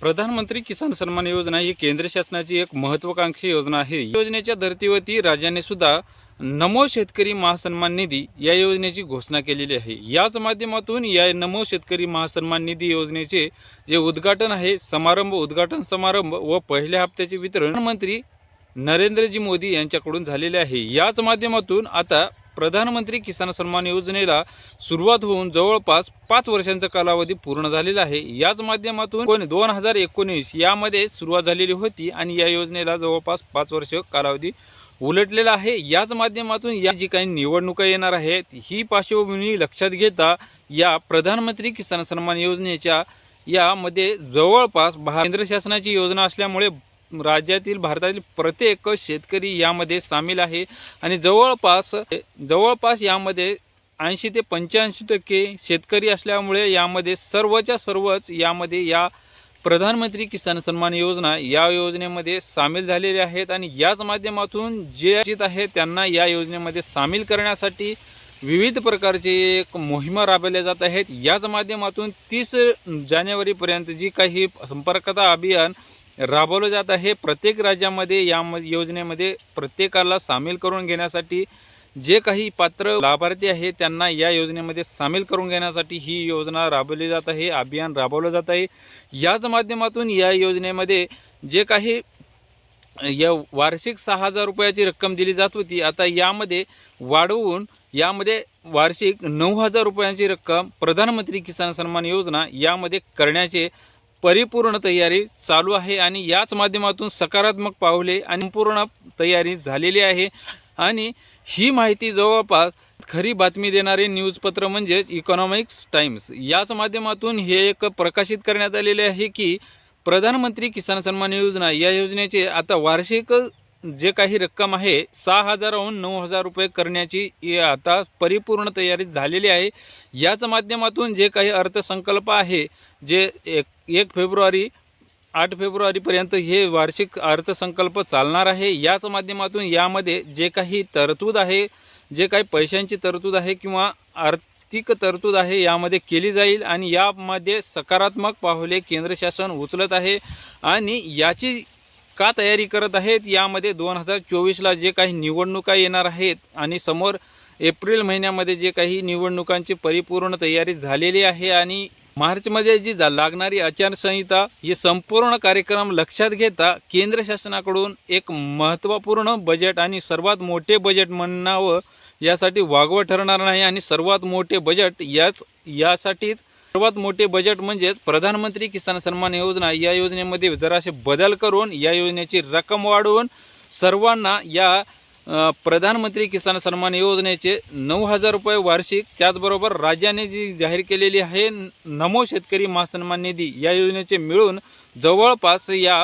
प्रधानमंत्री किसान सन्मान योजना ही केंद्र शासनाची एक महत्वाकांक्षी योजना आहे. योजनेच्या धर्तीवरती राज्याने सुद्धा नमो शेतकरी महासन्मान निधी या योजनेची घोषणा केलेली आहे. याच माध्यमातून या नमो शेतकरी महासन्मान निधी योजनेचे जे उद्घाटन आहे समारंभ उद्घाटन समारंभ व पहिल्या हप्त्याचे वितरण मंत्री नरेंद्रजी मोदी यांच्याकडून झालेले आहे. याच माध्यमातून आता प्रधानमंत्री किसान सन्मान योजनेला सुरुवात होऊन जवळपास पाच वर्षांचा कालावधी पूर्ण झालेला आहे. याच माध्यमातून दोन हजार एकोणीस यामध्ये सुरुवात झालेली होती आणि या योजनेला जवळपास पाच वर्ष कालावधी उलटलेला आहे. याच माध्यमातून या जी काही निवडणुका येणार आहेत ही पार्श्वभूमी लक्षात घेता या प्रधानमंत्री किसान सन्मान योजनेच्या यामध्ये जवळपास केंद्र शासनाची योजना असल्यामुळे राज्यातील भारतातील प्रत्येक शेतकरी यामध्ये सामील आहे. आणि जवळपास जवळपास यामध्ये ऐंशी ते पंच्याऐंशी टक्के शेतकरी असल्यामुळे यामध्ये सर्वच्या सर्वच यामध्ये या प्रधानमंत्री किसान सन्मान योजना या योजनेमध्ये सामील झालेले आहेत. आणि याच माध्यमातून जे इच्छित आहे त्यांना या योजनेमध्ये सामील करण्यासाठी विविध प्रकारचे एक मोहिमा राबवल्या जात आहेत. याच माध्यमातून तीस जानेवारीपर्यंत जी काही संपर्कता अभियान राबवलं जात आहे. प्रत्येक राज्यामध्ये या योजनेमध्ये प्रत्येकाला सामील करून घेण्यासाठी जे काही पात्र लाभार्थी आहे त्यांना या योजनेमध्ये सामील करून घेण्यासाठी ही योजना राबवली जात आहे अभियान राबवलं जात आहे. याच माध्यमातून या योजनेमध्ये जे काही या वार्षिक सहा हजार रुपयाची रक्कम दिली जात होती आता यामध्ये वाढवून यामध्ये वार्षिक नऊ हजार रुपयांची रक्कम प्रधानमंत्री किसान सन्मान योजना यामध्ये करण्याचे परिपूर्ण तयारी चालू आहे आणि याच माध्यमातून सकारात्मक पावले आणि पूर्ण तयारी झालेली आहे. आणि ही माहिती जवळपास खरी बातमी देणारे न्यूजपत्र म्हणजेच इकॉनॉमिक्स टाइम्स याच माध्यमातून हे एक प्रकाशित करण्यात आलेले आहे की प्रधानमंत्री किसान सन्मान योजना या योजनेचे आता वार्षिक जे काही रक्कम आहे सहा हजाराहून नऊ हजार रुपये करण्याची आता परिपूर्ण तयारी झालेली आहे. याच माध्यमातून जे काही अर्थसंकल्प आहे जे एक एक फेब्रुवारी आठ फेब्रुवारीपर्यंत हे वार्षिक अर्थसंकल्प चालणार आहे. याच माध्यमातून यामध्ये जे काही तरतूद आहे जे काही पैशांची तरतूद आहे किंवा आर्थिक तरतूद आहे यामध्ये केली जाईल आणि यामध्ये सकारात्मक पाहुले केंद्र शासन उचलत आहे. आणि याची का तयारी करत आहेत? यामध्ये दोन हजार चोवीसला जे काही निवडणुका येणार आहेत आणि समोर एप्रिल महिन्यामध्ये जे काही निवडणुकांची परिपूर्ण तयारी झालेली आहे आणि मार्चमध्ये जी जा लागणारी आचारसंहिता हे संपूर्ण कार्यक्रम लक्षात घेता केंद्र शासनाकडून एक महत्त्वपूर्ण बजेट आणि सर्वात मोठे बजेट म्हणावं यासाठी वागवं ठरणार नाही आणि सर्वात मोठे बजेट याच यासाठीच सर्वात मोठे बजेट म्हणजेच प्रधानमंत्री किसान सन्मान योजना. या योजनेमध्ये जरासे बदल करून या योजनेची रक्कम वाढवून सर्वांना या प्रधानमंत्री किसान सन्मान योजनेचे नऊ हजार रुपये वार्षिक त्याचबरोबर राज्याने जी जाहीर केलेली आहे नमो शेतकरी महासन्मान निधी या योजनेचे मिळून जवळपास या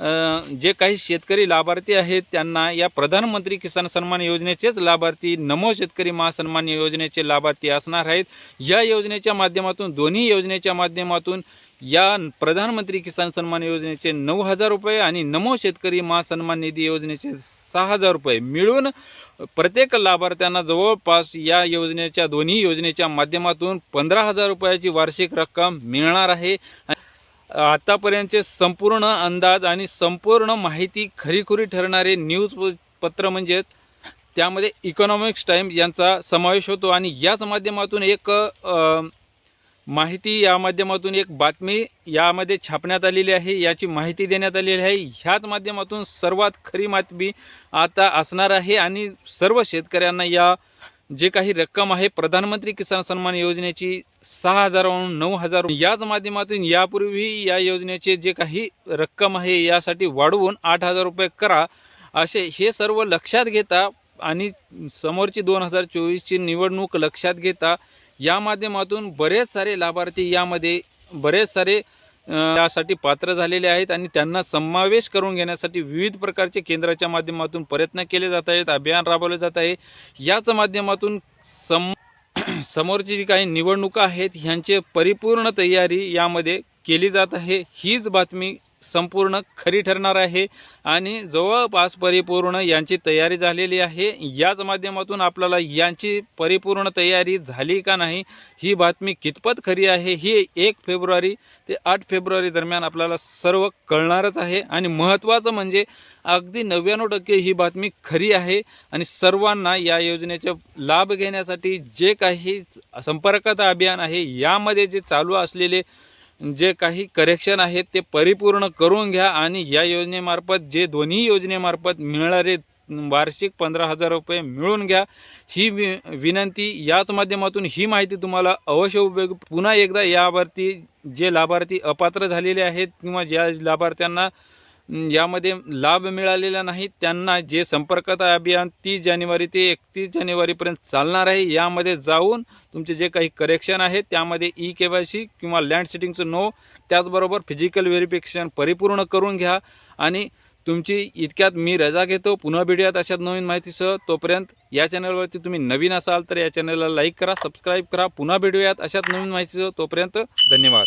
जे काही शेतकरी लाभार्थी आहेत त्यांना या प्रधानमंत्री किसान सन्मान योजनेचेच लाभार्थी नमो शेतकरी महासन्मान योजनेचे लाभार्थी असणार आहेत. या योजनेच्या माध्यमातून दोन्ही योजनेच्या माध्यमातून या प्रधानमंत्री किसान सन्मान योजनेचे नऊ हजार रुपये आणि नमो शेतकरी महासन्मान निधी योजनेचे सहा हजार रुपये मिळून प्रत्येक लाभार्थ्यांना जवळपास या योजनेच्या दोन्ही योजनेच्या माध्यमातून पंधरा हजार रुपयाची वार्षिक रक्कम मिळणार आहे. आतापर्यंतचे संपूर्ण अंदाज आणि संपूर्ण माहिती खरीखुरी ठरणारे न्यूज पत्र म्हणजेच त्यामध्ये इकॉनॉमिक्स टाईम यांचा समावेश होतो आणि याच माध्यमातून एक माहिती या माध्यमातून एक बातमी यामध्ये छापण्यात आलेली आहे याची माहिती देण्यात आलेली आहे. ह्याच माध्यमातून सर्वात खरी बातमी आता असणार आहे आणि सर्व शेतकऱ्यांना या जे काही रक्कम आहे प्रधानमंत्री किसान सन्मान योजनेची सहा हजाराहून नऊ हजार याच माध्यमातून यापूर्वी या योजनेचे जे काही रक्कम आहे यासाठी वाढवून आठ हजार रुपये करा. असे हे सर्व लक्षात घेता आणि समोरची दोन हजार चोवीसची निवडणूक लक्षात घेता या माध्यमातून बरेच सारे लाभार्थी यामध्ये बरेच सारे त्यासाठी यासाठी पात्र झालेले आहेत आणि त्यांना समावेश करून घेण्यासाठी विविध प्रकारचे केंद्राच्या माध्यमातून प्रयत्न केले जात आहेत अभियान राबवले जात आहे. याच माध्यमातून सम समोरची जी काही निवडणुका आहेत ह्यांचे परिपूर्ण तयारी यामध्ये केली जात आहे. हीच बातमी संपूर्ण खरी ठरणार आहे. आणि जवळपास परिपूर्ण यांची तयारी झालेली आहे. याच माध्यमातून आपल्याला यांची परिपूर्ण तयारी झाली का नाही ही बातमी कितपत खरी आहे ही एक फेब्रुवारी ते आठ फेब्रुवारी दरम्यान आपल्याला सर्व कळणारच आहे. आणि महत्त्वाचं म्हणजे अगदी नव्याण्णव टक्के ही बातमी खरी आहे. आणि सर्वांना या योजनेचा लाभ घेण्यासाठी जे काही संपर्कता अभियान आहे यामध्ये जे चालू असलेले जे काही करेक्शन आहेत ते परिपूर्ण करून घ्या आणि या योजनेमार्फत जे दोन्ही योजनेमार्फत मिळणारे वार्षिक पंधरा हजार रुपये मिळून घ्या. ही वि विनंती याच माध्यमातून ही माहिती तुम्हाला अवश्य उपयोग पुन्हा एकदा यावरती जे लाभार्थी अपात्र झालेले आहेत किंवा ज्या लाभार्थ्यांना यामध्ये लाभ मिळालेला नाही. त्यांना जे संपर्कता अभियान तीस जानेवारी ते एकतीस जानेवारीपर्यंत चालणार आहे. यामध्ये जाऊन तुमचे जे काही करेक्शन आहे त्यामध्ये ई के वाय सी किंवा लँड सिटिंगचं नो त्याचबरोबर फिजिकल व्हेरिफिकेशन परिपूर्ण करून घ्या. आणि तुमची इतक्यात मी रजा घेतो. पुन्हा भेटूयात अशात नवीन माहितीसह. तोपर्यंत या चॅनलवरती तुम्ही नवीन असाल तर या चॅनलला लाईक करा सबस्क्राईब करा. पुन्हा भेटूयात अशाच नवीन माहितीसह. तोपर्यंत धन्यवाद.